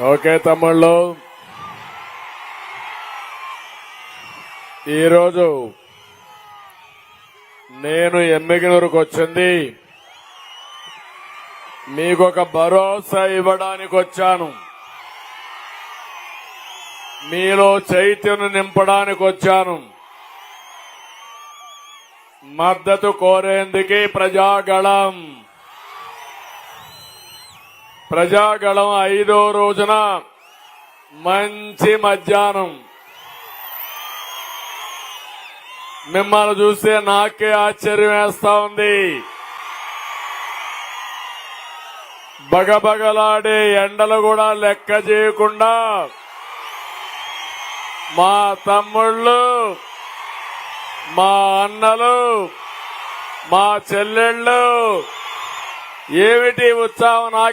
Okay తమ్ముళ్ళు. ఈరోజు నేను ఎమ్మిగినూరుకు వచ్చింది. మీకు ఒక భరోసా ఇవ్వడానికి వచ్చాను. మీలో చైతన్యం నింపడానికి వచ్చాను. మద్దతు కోరేందుకే ప్రజాగళం. ప్రజాగళం ఐదో రోజున మంచి మధ్యాహ్నం. మిమ్మల్ని చూస్తే నాకే ఆశ్చర్యం వేస్తా ఉంది. బగబగలాడే ఎండలు కూడా లెక్క చేయకుండా మా తమ్ముళ్ళు మా అన్నలు మా చెల్లెళ్ళు ఏమిటి ఉత్సాహం? నాకు